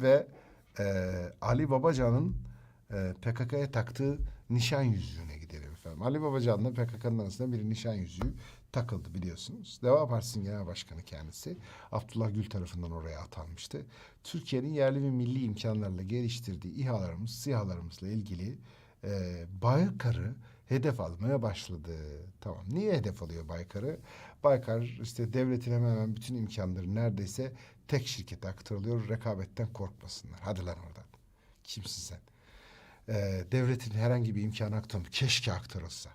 ve e, Ali Babacan'ın e, PKK'ya taktığı nişan yüzüğüne gidelim efendim. Ali Babacan'la PKK'nın arasında bir nişan yüzüğü takıldı biliyorsunuz. Deva Partisi'nin genel başkanı kendisi. Abdullah Gül tarafından oraya atanmıştı. Türkiye'nin yerli ve milli imkanlarla geliştirdiği İHA'larımız, SİHA'larımızla ilgili e, Baykar'ı hedef almaya başladı. Tamam. Niye hedef alıyor Baykar'ı? Baykar işte devletin hemen hemen bütün imkanları neredeyse tek şirkete aktarılıyor. Rekabetten korkmasınlar. Hadi lan oradan. Kimsin sen? Ee, devletin herhangi bir imkanı aktarılmıyor. Keşke aktarılsa.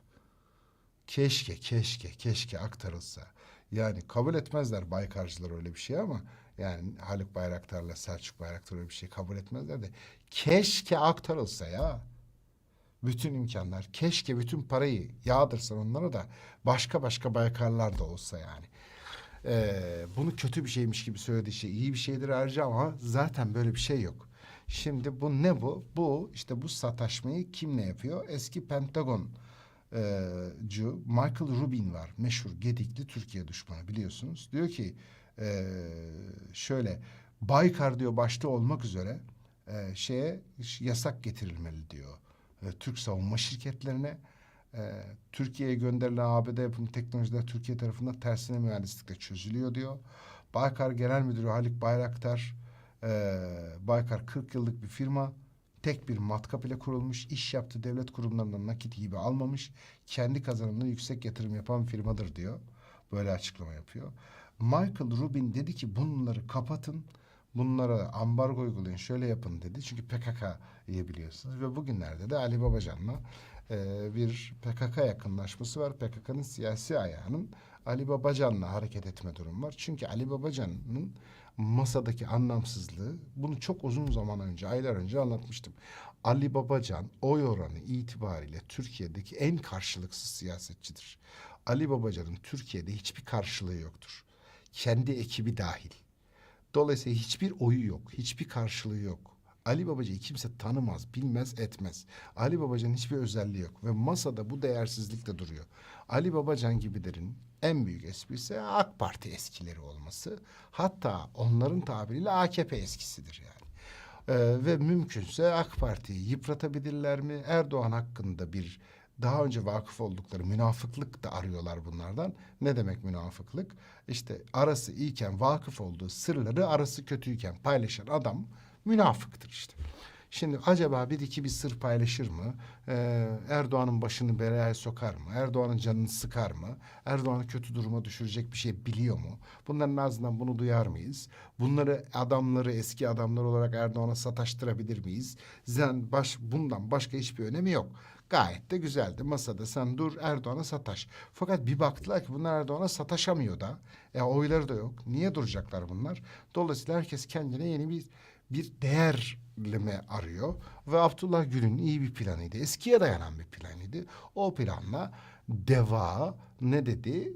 Keşke, keşke, keşke aktarılsa. Yani kabul etmezler Baykarcılar öyle bir şey ama yani Haluk Bayraktar'la Selçuk Bayraktar öyle bir şey kabul etmezler de keşke aktarılsa ya. Bütün imkanlar. Keşke bütün parayı yağdırsan onlara da başka başka baykarlar da olsa yani. Ee, bunu kötü bir şeymiş gibi söylediği şey iyi bir şeydir ayrıca ama zaten böyle bir şey yok. Şimdi bu ne bu? Bu işte bu sataşmayı kimle yapıyor? Eski Pentagon e, Michael Rubin var. Meşhur Gedikli Türkiye düşmanı biliyorsunuz. Diyor ki e, şöyle Baykar diyor başta olmak üzere e, şeye yasak getirilmeli diyor. E, Türk savunma şirketlerine e, Türkiye'ye gönderilen ABD yapımı teknolojiler Türkiye tarafından tersine mühendislikle çözülüyor diyor. Baykar Genel Müdürü Halik Bayraktar e, Baykar 40 yıllık bir firma tek bir matkap ile kurulmuş iş yaptığı devlet kurumlarından nakit gibi almamış kendi kazanımına yüksek yatırım yapan firmadır diyor. Böyle açıklama yapıyor. Michael Rubin dedi ki bunları kapatın bunlara ambargo uygulayın şöyle yapın dedi. Çünkü PKK'yı biliyorsunuz ve bugünlerde de Ali Babacan'la e, bir PKK yakınlaşması var. PKK'nın siyasi ayağının Ali Babacan'la hareket etme durumu var. Çünkü Ali Babacan'ın masadaki anlamsızlığı bunu çok uzun zaman önce, aylar önce anlatmıştım. Ali Babacan oy oranı itibariyle Türkiye'deki en karşılıksız siyasetçidir. Ali Babacan'ın Türkiye'de hiçbir karşılığı yoktur. Kendi ekibi dahil. Dolayısıyla hiçbir oyu yok, hiçbir karşılığı yok. Ali Babacan'ı kimse tanımaz, bilmez, etmez. Ali Babacan'ın hiçbir özelliği yok ve masada bu değersizlikle duruyor. Ali Babacan gibilerin en büyük esprisi AK Parti eskileri olması. Hatta onların tabiriyle AKP eskisidir yani. Ee, ve mümkünse AK Parti'yi yıpratabilirler mi? Erdoğan hakkında bir daha önce vakıf oldukları münafıklık da arıyorlar bunlardan. Ne demek münafıklık? İşte arası iyiken vakıf olduğu sırları arası kötüyken paylaşan adam münafıktır işte. Şimdi acaba bir iki bir sır paylaşır mı? Ee, Erdoğan'ın başını belaya sokar mı? Erdoğan'ın canını sıkar mı? Erdoğan'ı kötü duruma düşürecek bir şey biliyor mu? Bunların ağzından bunu duyar mıyız? Bunları adamları eski adamlar olarak Erdoğan'a sataştırabilir miyiz? Zen baş, bundan başka hiçbir önemi yok. Gayet de güzeldi. Masada sen dur Erdoğan'a sataş. Fakat bir baktılar ki bunlar Erdoğan'a sataşamıyor da. E oyları da yok. Niye duracaklar bunlar? Dolayısıyla herkes kendine yeni bir bir değerleme arıyor ve Abdullah Gül'ün iyi bir planıydı. Eskiye dayanan bir planıydı. O planla deva ne dedi?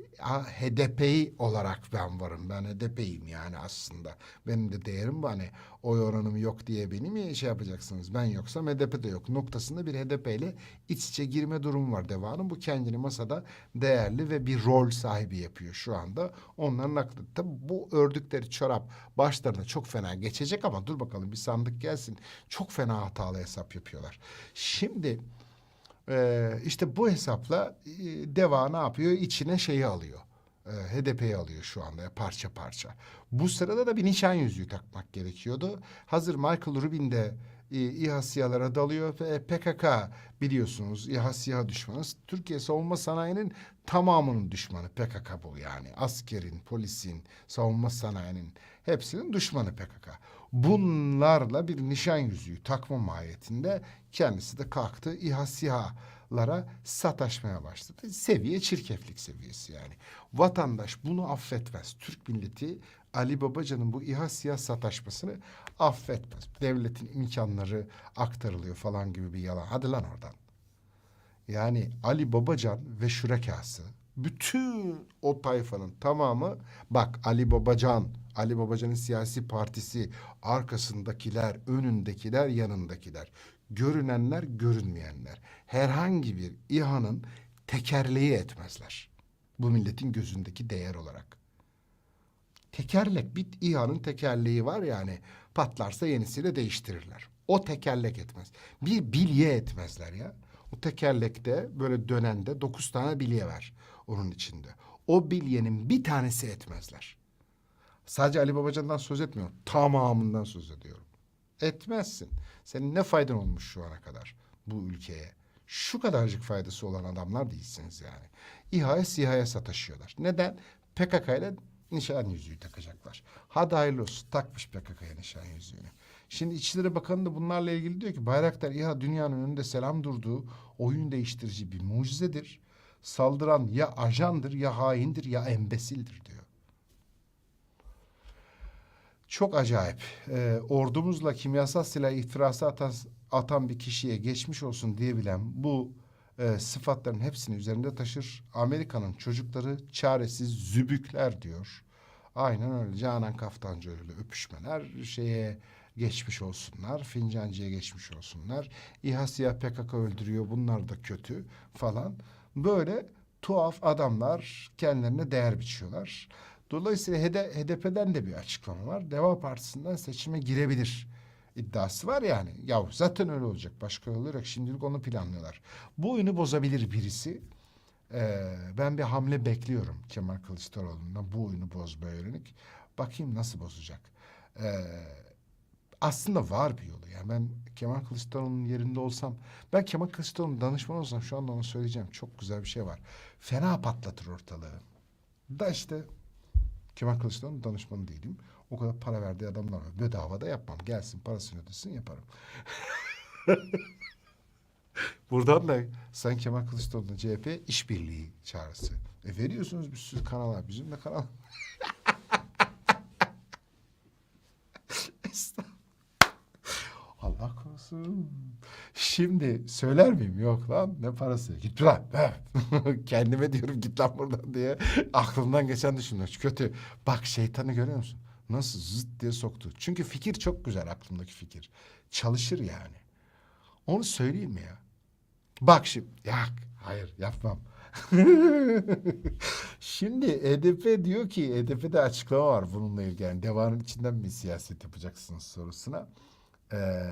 HDP'yi olarak ben varım. Ben HDP'yim yani aslında. Benim de değerim bu. Hani oy oranım yok diye beni mi şey yapacaksınız? Ben yoksam HDP de yok. Noktasında bir HDP ile iç içe girme durumu var devanın. Bu kendini masada değerli ve bir rol sahibi yapıyor şu anda. Onların aklı. Tabi bu ördükleri çorap başlarına çok fena geçecek ama dur bakalım bir sandık gelsin. Çok fena hatalı hesap yapıyorlar. Şimdi ee, işte bu hesapla e, DEVA ne yapıyor? İçine şeyi alıyor. Ee, HDP'yi alıyor şu anda parça parça. Bu sırada da bir nişan yüzüğü takmak gerekiyordu. Hazır Michael Rubin de e, İHA SİHA'lara dalıyor ve PKK biliyorsunuz İHA SİHA düşmanı. Türkiye savunma sanayinin tamamının düşmanı PKK bu yani. Askerin, polisin, savunma sanayinin hepsinin düşmanı PKK. Bunlarla bir nişan yüzüğü takma mahiyetinde kendisi de kalktı İHA SİHA'lara sataşmaya başladı. Seviye çirkeflik seviyesi yani. Vatandaş bunu affetmez. Türk milleti Ali Babacan'ın bu İHA SİHA sataşmasını affetmez. Devletin imkanları aktarılıyor falan gibi bir yalan. Hadi lan oradan. Yani Ali Babacan ve şürekası bütün o tayfanın tamamı bak Ali Babacan, Ali Babacan'ın siyasi partisi, arkasındakiler, önündekiler, yanındakiler, görünenler, görünmeyenler herhangi bir İHA'nın tekerleği etmezler. Bu milletin gözündeki değer olarak. Tekerlek, bir İHA'nın tekerleği var yani Patlarsa yenisiyle değiştirirler. O tekerlek etmez. Bir bilye etmezler ya. O tekerlekte böyle dönende dokuz tane bilye var onun içinde. O bilyenin bir tanesi etmezler. Sadece Ali Babacan'dan söz etmiyorum. Tamamından söz ediyorum. Etmezsin. Senin ne faydan olmuş şu ana kadar bu ülkeye? Şu kadarcık faydası olan adamlar değilsiniz yani. İHA'ya SİHA'ya sataşıyorlar. Neden? PKK ile nişan yüzüğü takacaklar. Hadi hayırlı olsun. Takmış PKK'ya nişan yüzüğünü. Şimdi İçişleri Bakanı da bunlarla ilgili diyor ki Bayraktar İHA dünyanın önünde selam durduğu oyun değiştirici bir mucizedir. Saldıran ya ajandır ya haindir ya embesildir diyor. Çok acayip. Ee, ordumuzla kimyasal silah ihtirası atan, atan bir kişiye geçmiş olsun diyebilen bu e, sıfatların hepsini üzerinde taşır. Amerika'nın çocukları çaresiz zübükler diyor. Aynen öyle. Canan Kaftancı öyle öpüşmeler şeye geçmiş olsunlar. Fincancı'ya geçmiş olsunlar. İHA SİHA PKK öldürüyor. Bunlar da kötü falan. Böyle tuhaf adamlar kendilerine değer biçiyorlar. Dolayısıyla HD, HDP'den de bir açıklama var. Deva Partisi'nden seçime girebilir iddiası var yani. Ya zaten öyle olacak. Başka yok. Şimdilik onu planlıyorlar. Bu oyunu bozabilir birisi. Ee, ben bir hamle bekliyorum Kemal Kılıçdaroğlu'ndan bu oyunu bozmaya yönelik. Bakayım nasıl bozacak. Ee, aslında var bir yolu. Yani ben Kemal Kılıçdaroğlu'nun yerinde olsam, ben Kemal Kılıçdaroğlu'nun danışmanı olsam şu anda onu söyleyeceğim. Çok güzel bir şey var. Fena patlatır ortalığı. Da işte Kemal Kılıçdaroğlu'nun danışmanı değilim. O kadar para verdiği adamlar var. Bedava da yapmam. Gelsin parasını ödesin yaparım. Buradan da Sayın Kemal Kılıçdaroğlu'na CHP işbirliği çağrısı. E veriyorsunuz bir sürü kanala. Bizim de kanal. Allah korusun. Şimdi söyler miyim? Yok lan ne parası? Git lan. Kendime diyorum git lan buradan diye. Aklımdan geçen düşünüyor. Kötü. Bak şeytanı görüyor musun? Nasıl zıt diye soktu. Çünkü fikir çok güzel aklımdaki fikir. Çalışır yani. Onu söyleyeyim mi ya? Bak şimdi. Ya hayır yapmam. Şimdi HDP diyor ki HDP'de açıklama var bununla ilgili. Yani devanın içinden mi siyaset yapacaksınız sorusuna. Ee,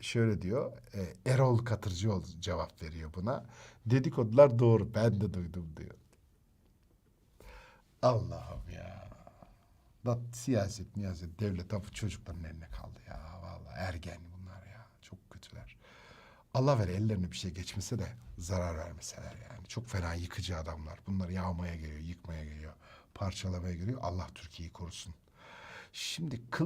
şöyle diyor. e, Erol Katırcıoğlu cevap veriyor buna. Dedikodular doğru. Ben de duydum diyor. Allah'ım ya. Bak siyaset, miyaset, devlet bu çocukların eline kaldı ya. Vallahi ergen bunlar ya. Çok kötüler. Allah ver ellerine bir şey geçmese de zarar vermeseler yani. Çok fena yıkıcı adamlar. Bunları yağmaya geliyor, yıkmaya geliyor, parçalamaya geliyor. Allah Türkiye'yi korusun. Şimdi kıl